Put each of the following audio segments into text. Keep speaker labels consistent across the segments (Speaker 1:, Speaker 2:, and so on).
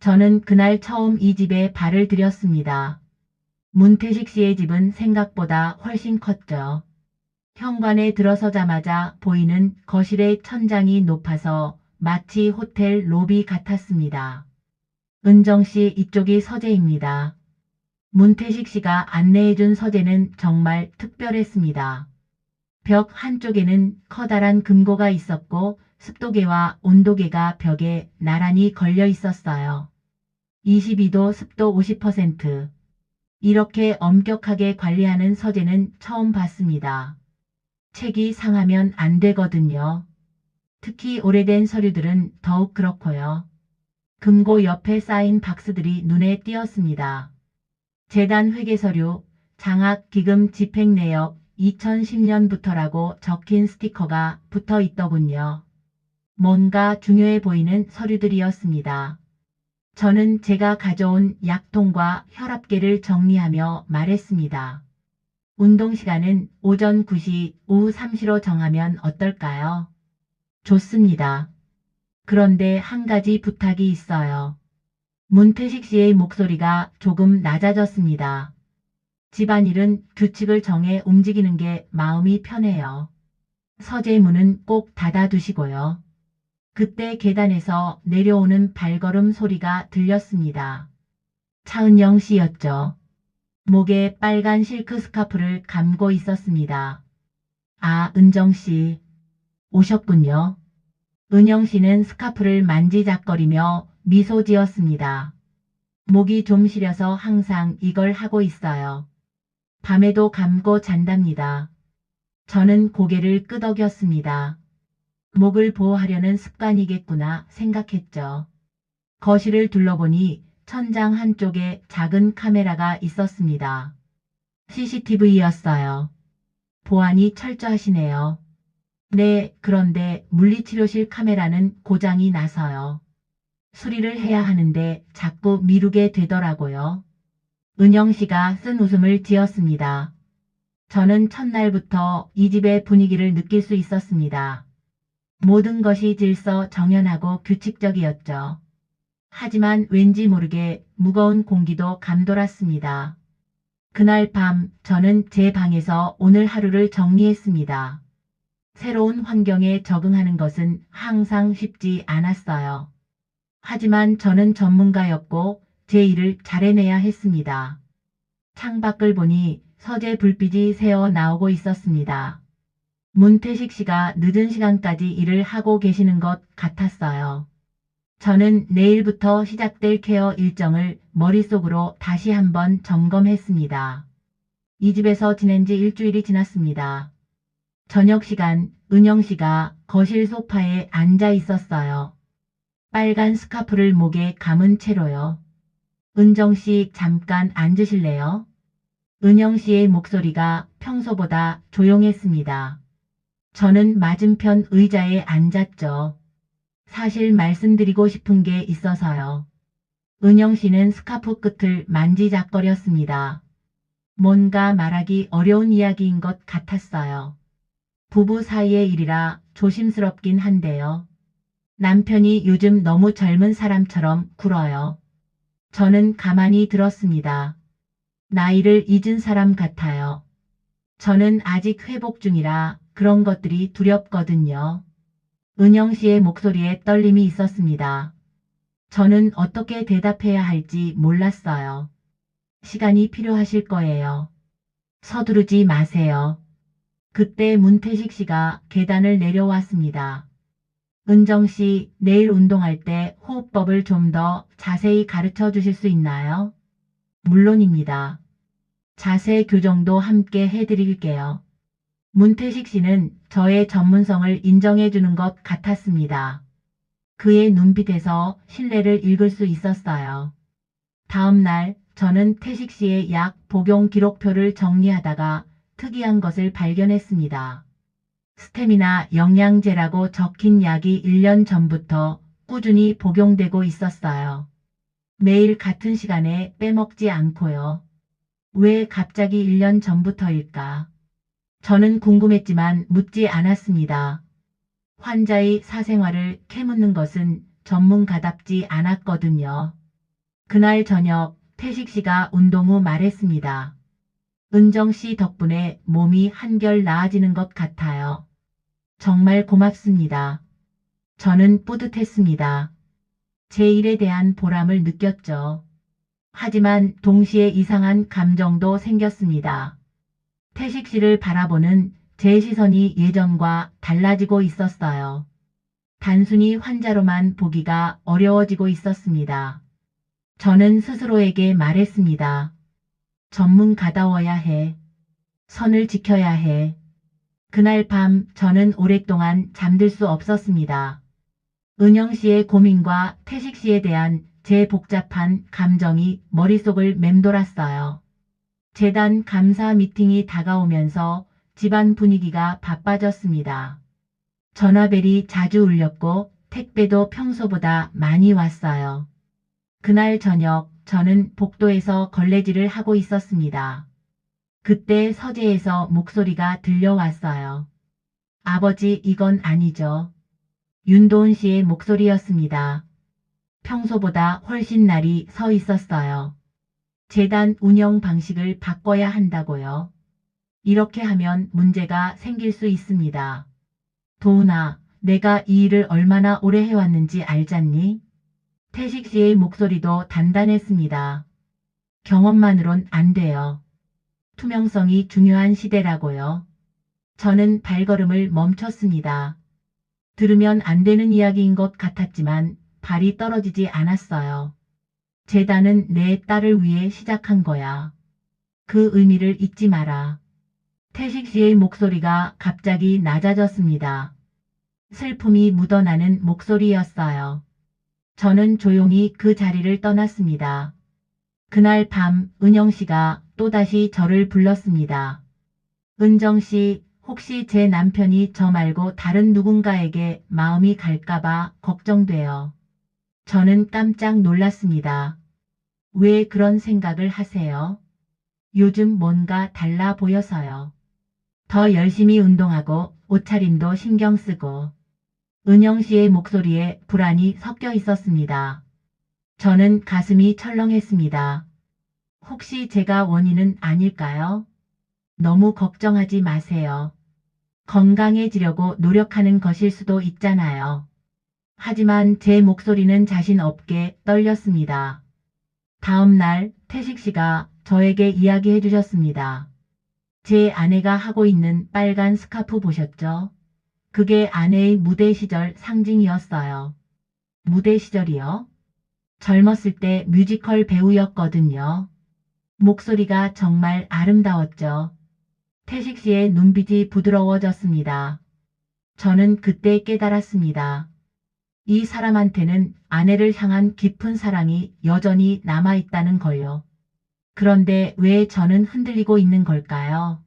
Speaker 1: 저는 그날 처음 이 집에 발을 들였습니다. 문태식 씨의 집은 생각보다 훨씬 컸죠. 현관에 들어서자마자 보이는 거실의 천장이 높아서 마치 호텔 로비 같았습니다. 은정 씨 이쪽이 서재입니다. 문태식 씨가 안내해준 서재는 정말 특별했습니다. 벽 한쪽에는 커다란 금고가 있었고 습도계와 온도계가 벽에 나란히 걸려 있었어요. 22도 습도 50%. 이렇게 엄격하게 관리하는 서재는 처음 봤습니다. 책이 상하면 안 되거든요. 특히 오래된 서류들은 더욱 그렇고요. 금고 옆에 쌓인 박스들이 눈에 띄었습니다. 재단 회계서류, 장학 기금 집행 내역 2010년부터라고 적힌 스티커가 붙어 있더군요. 뭔가 중요해 보이는 서류들이었습니다. 저는 제가 가져온 약통과 혈압계를 정리하며 말했습니다. 운동 시간은 오전 9시, 오후 3시로 정하면 어떨까요? 좋습니다. 그런데 한 가지 부탁이 있어요. 문태식 씨의 목소리가 조금 낮아졌습니다. 집안일은 규칙을 정해 움직이는 게 마음이 편해요. 서재 문은 꼭 닫아두시고요. 그때 계단에서 내려오는 발걸음 소리가 들렸습니다. 차은영 씨였죠. 목에 빨간 실크 스카프를 감고 있었습니다. 아, 은정 씨. 오셨군요. 은영 씨는 스카프를 만지작거리며 미소 지었습니다. 목이 좀 시려서 항상 이걸 하고 있어요. 밤에도 감고 잔답니다. 저는 고개를 끄덕였습니다. 목을 보호하려는 습관이겠구나 생각했죠. 거실을 둘러보니 천장 한쪽에 작은 카메라가 있었습니다. CCTV였어요. 보안이 철저하시네요. 네, 그런데 물리치료실 카메라는 고장이 나서요. 수리를 해야 하는데 자꾸 미루게 되더라고요. 은영 씨가 쓴 웃음을 지었습니다. 저는 첫날부터 이 집의 분위기를 느낄 수 있었습니다. 모든 것이 질서 정연하고 규칙적이었죠. 하지만 왠지 모르게 무거운 공기도 감돌았습니다. 그날 밤 저는 제 방에서 오늘 하루를 정리했습니다. 새로운 환경에 적응하는 것은 항상 쉽지 않았어요. 하지만 저는 전문가였고 제 일을 잘해내야 했습니다. 창밖을 보니 서재 불빛이 새어 나오고 있었습니다. 문태식 씨가 늦은 시간까지 일을 하고 계시는 것 같았어요. 저는 내일부터 시작될 케어 일정을 머릿속으로 다시 한번 점검했습니다. 이 집에서 지낸 지 일주일이 지났습니다. 저녁 시간 은영 씨가 거실 소파에 앉아 있었어요. 빨간 스카프를 목에 감은 채로요. 은정 씨 잠깐 앉으실래요? 은영 씨의 목소리가 평소보다 조용했습니다. 저는 맞은편 의자에 앉았죠. 사실 말씀드리고 싶은 게 있어서요. 은영 씨는 스카프 끝을 만지작거렸습니다. 뭔가 말하기 어려운 이야기인 것 같았어요. 부부 사이의 일이라 조심스럽긴 한데요. 남편이 요즘 너무 젊은 사람처럼 굴어요. 저는 가만히 들었습니다. 나이를 잊은 사람 같아요. 저는 아직 회복 중이라 그런 것들이 두렵거든요. 은영 씨의 목소리에 떨림이 있었습니다. 저는 어떻게 대답해야 할지 몰랐어요. 시간이 필요하실 거예요. 서두르지 마세요. 그때 문태식 씨가 계단을 내려왔습니다. 은정 씨, 내일 운동할 때 호흡법을 좀 더 자세히 가르쳐 주실 수 있나요? 물론입니다. 자세 교정도 함께 해드릴게요. 문태식 씨는 저의 전문성을 인정해 주는 것 같았습니다. 그의 눈빛에서 신뢰를 읽을 수 있었어요. 다음 날 저는 태식 씨의 약 복용 기록표를 정리하다가 특이한 것을 발견했습니다. 스테미나 영양제라고 적힌 약이 1년 전부터 꾸준히 복용되고 있었어요. 매일 같은 시간에 빼먹지 않고요. 왜 갑자기 1년 전부터일까? 저는 궁금했지만 묻지 않았습니다. 환자의 사생활을 캐묻는 것은 전문가답지 않았거든요. 그날 저녁 태식 씨가 운동 후 말했습니다. 은정 씨 덕분에 몸이 한결 나아지는 것 같아요. 정말 고맙습니다. 저는 뿌듯했습니다. 제 일에 대한 보람을 느꼈죠. 하지만 동시에 이상한 감정도 생겼습니다. 태식 씨를 바라보는 제 시선이 예전과 달라지고 있었어요. 단순히 환자로만 보기가 어려워지고 있었습니다. 저는 스스로에게 말했습니다. 전문가다워야 해. 선을 지켜야 해. 그날 밤 저는 오랫동안 잠들 수 없었습니다. 은영 씨의 고민과 태식 씨에 대한 제 복잡한 감정이 머릿속을 맴돌았어요. 재단 감사 미팅이 다가오면서 집안 분위기가 바빠졌습니다. 전화벨이 자주 울렸고 택배도 평소보다 많이 왔어요. 그날 저녁 저는 복도에서 걸레질을 하고 있었습니다. 그때 서재에서 목소리가 들려왔어요. 아버지 이건 아니죠. 윤도은 씨의 목소리였습니다. 평소보다 훨씬 날이 서 있었어요. 재단 운영 방식을 바꿔야 한다고요. 이렇게 하면 문제가 생길 수 있습니다. 도훈아, 내가 이 일을 얼마나 오래 해왔는지 알잖니? 태식 씨의 목소리도 단단했습니다. 경험만으론 안 돼요. 투명성이 중요한 시대라고요. 저는 발걸음을 멈췄습니다. 들으면 안 되는 이야기인 것 같았지만 발이 떨어지지 않았어요. 재단은 내 딸을 위해 시작한 거야. 그 의미를 잊지 마라. 태식 씨의 목소리가 갑자기 낮아졌습니다. 슬픔이 묻어나는 목소리였어요. 저는 조용히 그 자리를 떠났습니다. 그날 밤 은영 씨가 또다시 저를 불렀습니다. 은정 씨, 혹시 제 남편이 저 말고 다른 누군가에게 마음이 갈까봐 걱정돼요. 저는 깜짝 놀랐습니다. 왜 그런 생각을 하세요? 요즘 뭔가 달라 보여서요. 더 열심히 운동하고 옷차림도 신경 쓰고 은영 씨의 목소리에 불안이 섞여 있었습니다. 저는 가슴이 철렁했습니다. 혹시 제가 원인은 아닐까요? 너무 걱정하지 마세요. 건강해지려고 노력하는 것일 수도 있잖아요. 하지만 제 목소리는 자신 없게 떨렸습니다. 다음 날 태식 씨가 저에게 이야기해 주셨습니다. 제 아내가 하고 있는 빨간 스카프 보셨죠? 그게 아내의 무대 시절 상징이었어요. 무대 시절이요? 젊었을 때 뮤지컬 배우였거든요. 목소리가 정말 아름다웠죠. 태식 씨의 눈빛이 부드러워졌습니다. 저는 그때 깨달았습니다. 이 사람한테는 아내를 향한 깊은 사랑이 여전히 남아있다는 걸요. 그런데 왜 저는 흔들리고 있는 걸까요?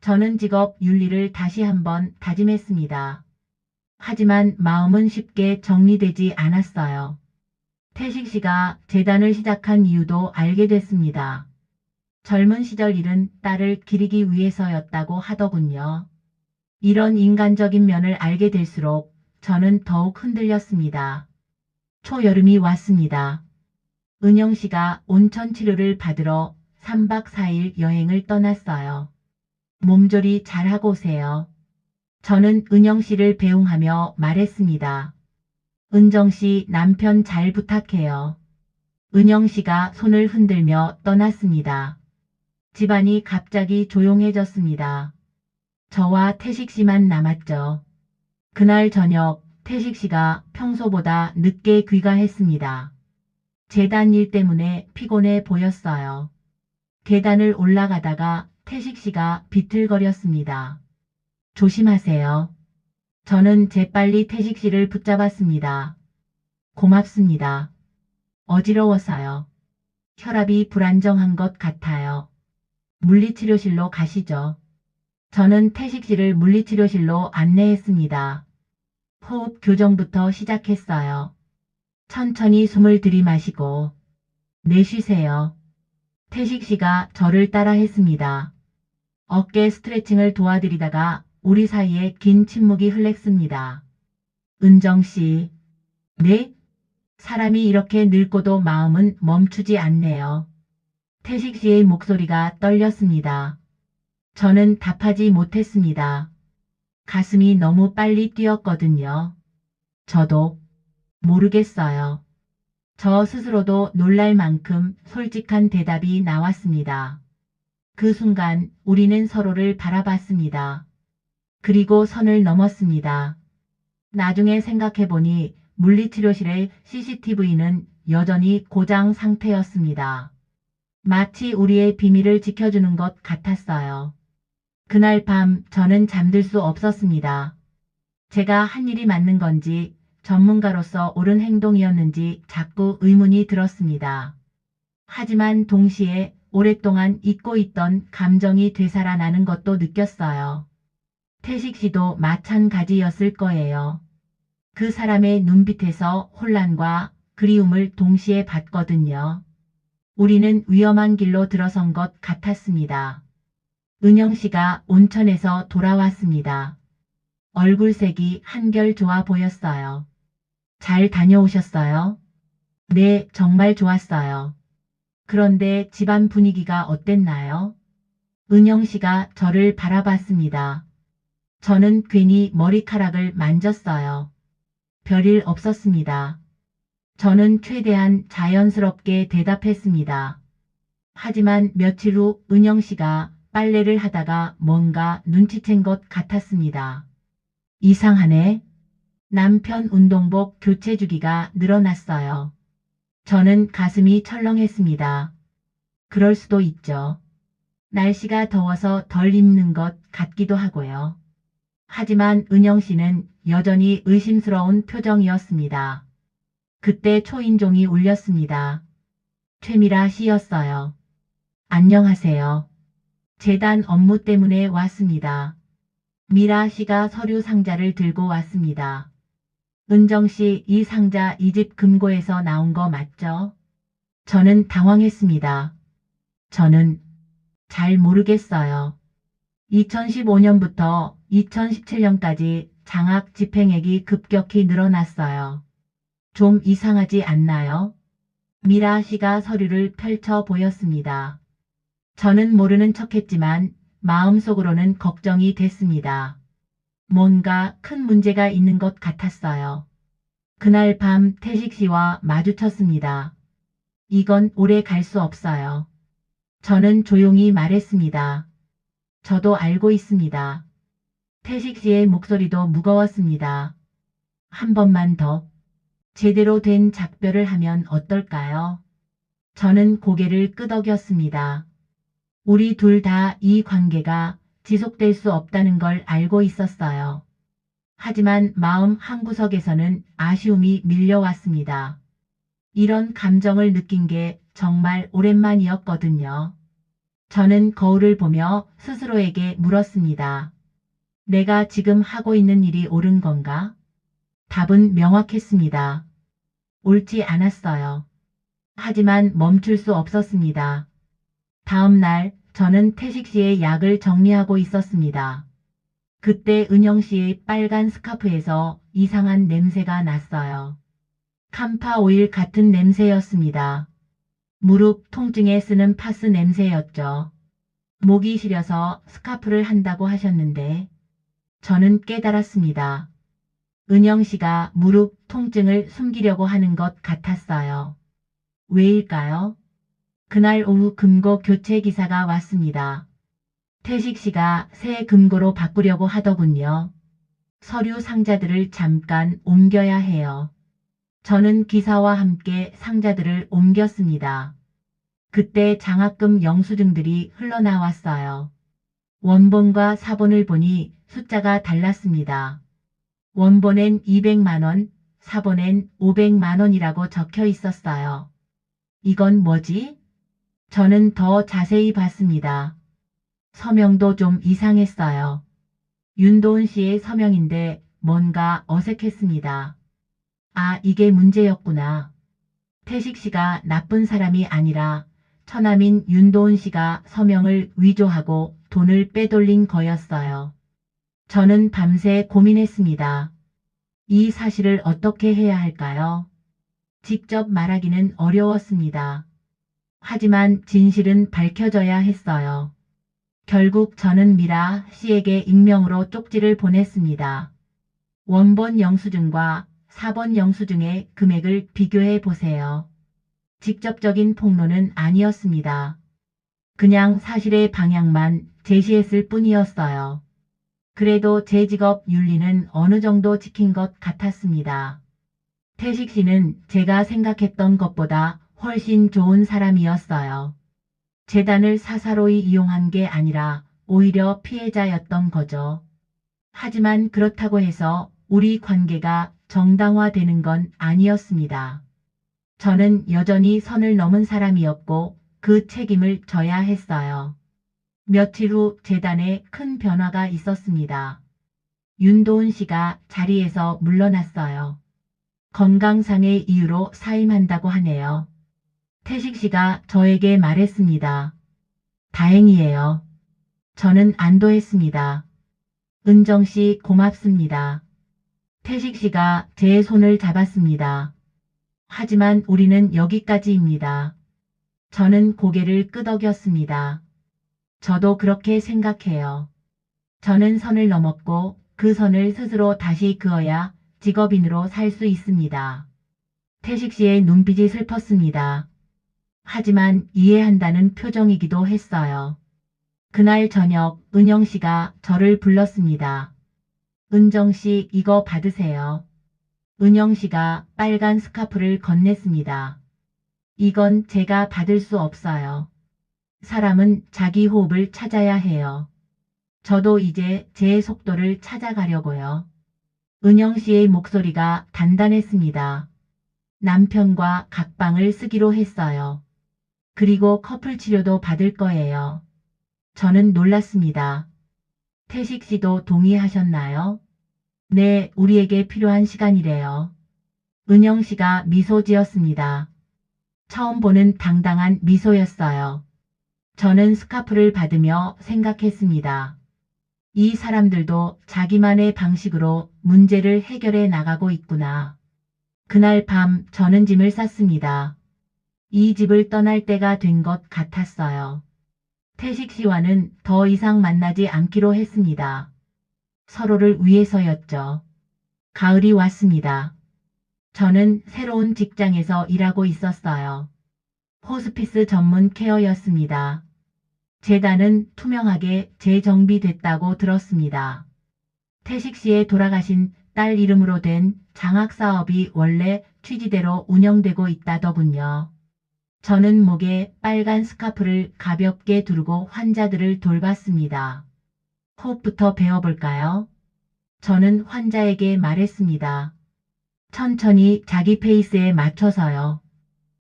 Speaker 1: 저는 직업 윤리를 다시 한번 다짐했습니다. 하지만 마음은 쉽게 정리되지 않았어요. 태식 씨가 재단을 시작한 이유도 알게 됐습니다. 젊은 시절 일은 딸을 기리기 위해서였다고 하더군요. 이런 인간적인 면을 알게 될수록 저는 더욱 흔들렸습니다. 초여름이 왔습니다. 은영 씨가 온천 치료를 받으러 3박 4일 여행을 떠났어요. 몸조리 잘하고 오세요. 저는 은영 씨를 배웅하며 말했습니다. 은정 씨 남편 잘 부탁해요. 은영 씨가 손을 흔들며 떠났습니다. 집안이 갑자기 조용해졌습니다. 저와 태식 씨만 남았죠. 그날 저녁 태식 씨가 평소보다 늦게 귀가했습니다. 재단 일 때문에 피곤해 보였어요. 계단을 올라가다가 태식 씨가 비틀거렸습니다. 조심하세요. 저는 재빨리 태식 씨를 붙잡았습니다. 고맙습니다. 어지러워서요. 혈압이 불안정한 것 같아요. 물리치료실로 가시죠. 저는 태식 씨를 물리치료실로 안내했습니다. 호흡 교정부터 시작했어요. 천천히 숨을 들이마시고 내쉬세요. 태식 씨가 저를 따라 했습니다. 어깨 스트레칭을 도와드리다가 우리 사이에 긴 침묵이 흘렀습니다. 은정 씨, 네? 사람이 이렇게 늙고도 마음은 멈추지 않네요. 태식 씨의 목소리가 떨렸습니다. 저는 답하지 못했습니다. 가슴이 너무 빨리 뛰었거든요. 저도 모르겠어요. 저 스스로도 놀랄 만큼 솔직한 대답이 나왔습니다. 그 순간 우리는 서로를 바라봤습니다. 그리고 선을 넘었습니다. 나중에 생각해보니 물리치료실의 CCTV는 여전히 고장 상태였습니다. 마치 우리의 비밀을 지켜주는 것 같았어요. 그날 밤 저는 잠들 수 없었습니다. 제가 한 일이 맞는 건지 전문가로서 옳은 행동이었는지 자꾸 의문이 들었습니다. 하지만 동시에 오랫동안 잊고 있던 감정이 되살아나는 것도 느꼈어요. 태식 씨도 마찬가지였을 거예요. 그 사람의 눈빛에서 혼란과 그리움을 동시에 봤거든요. 우리는 위험한 길로 들어선 것 같았습니다. 은영 씨가 온천에서 돌아왔습니다. 얼굴색이 한결 좋아 보였어요. 잘 다녀오셨어요? 네, 정말 좋았어요. 그런데 집안 분위기가 어땠나요? 은영 씨가 저를 바라봤습니다. 저는 괜히 머리카락을 만졌어요. 별일 없었습니다. 저는 최대한 자연스럽게 대답했습니다. 하지만 며칠 후 은영 씨가 빨래를 하다가 뭔가 눈치챈 것 같았습니다. 이상하네. 남편 운동복 교체 주기가 늘어났어요. 저는 가슴이 철렁했습니다. 그럴 수도 있죠. 날씨가 더워서 덜 입는 것 같기도 하고요. 하지만 은영 씨는 여전히 의심스러운 표정이었습니다. 그때 초인종이 울렸습니다. 최미라 씨였어요. 안녕하세요. 재단 업무 때문에 왔습니다. 미라 씨가 서류 상자를 들고 왔습니다. 은정 씨, 이 상자 이 집 금고에서 나온 거 맞죠? 저는 당황했습니다. 저는 잘 모르겠어요. 2015년부터 2017년까지 장학 집행액이 급격히 늘어났어요. 좀 이상하지 않나요? 미라 씨가 서류를 펼쳐 보였습니다. 저는 모르는 척했지만 마음속으로는 걱정이 됐습니다. 뭔가 큰 문제가 있는 것 같았어요. 그날 밤 태식 씨와 마주쳤습니다. 이건 오래 갈 수 없어요. 저는 조용히 말했습니다. 저도 알고 있습니다. 태식 씨의 목소리도 무거웠습니다. 한 번만 더 제대로 된 작별을 하면 어떨까요? 저는 고개를 끄덕였습니다. 우리 둘 다 이 관계가 지속될 수 없다는 걸 알고 있었어요. 하지만 마음 한구석에서는 아쉬움이 밀려왔습니다. 이런 감정을 느낀 게 정말 오랜만이었거든요. 저는 거울을 보며 스스로에게 물었습니다. 내가 지금 하고 있는 일이 옳은 건가? 답은 명확했습니다. 옳지 않았어요. 하지만 멈출 수 없었습니다. 다음 날 저는 태식 씨의 약을 정리하고 있었습니다. 그때 은영 씨의 빨간 스카프에서 이상한 냄새가 났어요. 캄파 오일 같은 냄새였습니다. 무릎 통증에 쓰는 파스 냄새였죠. 목이 시려서 스카프를 한다고 하셨는데 저는 깨달았습니다. 은영 씨가 무릎 통증을 숨기려고 하는 것 같았어요. 왜일까요? 그날 오후 금고 교체 기사가 왔습니다. 태식 씨가 새 금고로 바꾸려고 하더군요. 서류 상자들을 잠깐 옮겨야 해요. 저는 기사와 함께 상자들을 옮겼습니다. 그때 장학금 영수증들이 흘러나왔어요. 원본과 사본을 보니 숫자가 달랐습니다. 원본엔 200만원, 사본엔 500만원이라고 적혀 있었어요. 이건 뭐지? 저는 더 자세히 봤습니다. 서명도 좀 이상했어요. 윤도은 씨의 서명인데 뭔가 어색했습니다. 아, 이게 문제였구나. 태식 씨가 나쁜 사람이 아니라 처남인 윤도은 씨가 서명을 위조하고 돈을 빼돌린 거였어요. 저는 밤새 고민했습니다. 이 사실을 어떻게 해야 할까요? 직접 말하기는 어려웠습니다. 하지만 진실은 밝혀져야 했어요. 결국 저는 미라 씨에게 익명으로 쪽지를 보냈습니다. 원본 영수증과 4번 영수증의 금액을 비교해 보세요. 직접적인 폭로는 아니었습니다. 그냥 사실의 방향만 제시했을 뿐이었어요. 그래도 제 직업 윤리는 어느 정도 지킨 것 같았습니다. 태식 씨는 제가 생각했던 것보다 훨씬 좋은 사람이었어요. 재단을 사사로이 이용한 게 아니라 오히려 피해자였던 거죠. 하지만 그렇다고 해서 우리 관계가 정당화되는 건 아니었습니다. 저는 여전히 선을 넘은 사람이었고 그 책임을 져야 했어요. 며칠 후 재단에 큰 변화가 있었습니다. 윤도훈 씨가 자리에서 물러났어요. 건강상의 이유로 사임한다고 하네요. 태식 씨가 저에게 말했습니다. 다행이에요. 저는 안도했습니다. 은정 씨 고맙습니다. 태식 씨가 제 손을 잡았습니다. 하지만 우리는 여기까지입니다. 저는 고개를 끄덕였습니다. 저도 그렇게 생각해요. 저는 선을 넘었고 그 선을 스스로 다시 그어야 직업인으로 살 수 있습니다. 태식 씨의 눈빛이 슬펐습니다. 하지만 이해한다는 표정이기도 했어요. 그날 저녁 은영 씨가 저를 불렀습니다. 은정 씨 이거 받으세요. 은영 씨가 빨간 스카프를 건넸습니다. 이건 제가 받을 수 없어요. 사람은 자기 호흡을 찾아야 해요. 저도 이제 제 속도를 찾아가려고요. 은영 씨의 목소리가 단단했습니다. 남편과 각방을 쓰기로 했어요. 그리고 커플 치료도 받을 거예요. 저는 놀랐습니다. 태식 씨도 동의하셨나요? 네, 우리에게 필요한 시간이래요. 은영 씨가 미소 지었습니다. 처음 보는 당당한 미소였어요. 저는 스카프를 받으며 생각했습니다. 이 사람들도 자기만의 방식으로 문제를 해결해 나가고 있구나. 그날 밤 저는 짐을 쌌습니다. 이 집을 떠날 때가 된 것 같았어요. 태식 씨와는 더 이상 만나지 않기로 했습니다. 서로를 위해서였죠. 가을이 왔습니다. 저는 새로운 직장에서 일하고 있었어요. 호스피스 전문 케어였습니다. 재단은 투명하게 재정비됐다고 들었습니다. 태식 씨의 돌아가신 딸 이름으로 된 장학 사업이 원래 취지대로 운영되고 있다더군요. 저는 목에 빨간 스카프를 가볍게 두르고 환자들을 돌봤습니다. 호흡부터 배워볼까요? 저는 환자에게 말했습니다. 천천히 자기 페이스에 맞춰서요.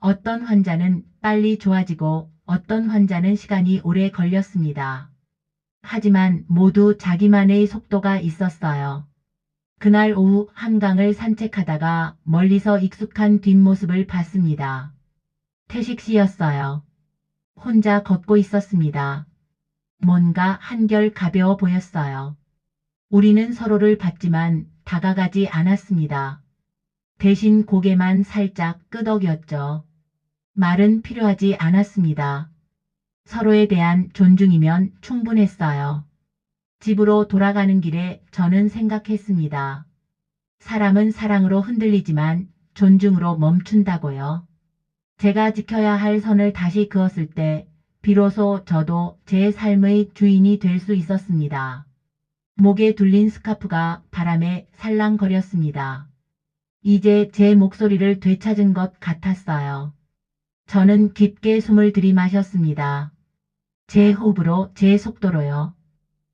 Speaker 1: 어떤 환자는 빨리 좋아지고 어떤 환자는 시간이 오래 걸렸습니다. 하지만 모두 자기만의 속도가 있었어요. 그날 오후 한강을 산책하다가 멀리서 익숙한 뒷모습을 봤습니다. 태식 씨였어요. 혼자 걷고 있었습니다. 뭔가 한결 가벼워 보였어요. 우리는 서로를 봤지만 다가가지 않았습니다. 대신 고개만 살짝 끄덕였죠. 말은 필요하지 않았습니다. 서로에 대한 존중이면 충분했어요. 집으로 돌아가는 길에 저는 생각했습니다. 사람은 사랑으로 흔들리지만 존중으로 멈춘다고요. 제가 지켜야 할 선을 다시 그었을 때 비로소 저도 제 삶의 주인이 될 수 있었습니다. 목에 둘린 스카프가 바람에 살랑거렸습니다. 이제 제 목소리를 되찾은 것 같았어요. 저는 깊게 숨을 들이마셨습니다. 제 호흡으로 제 속도로요.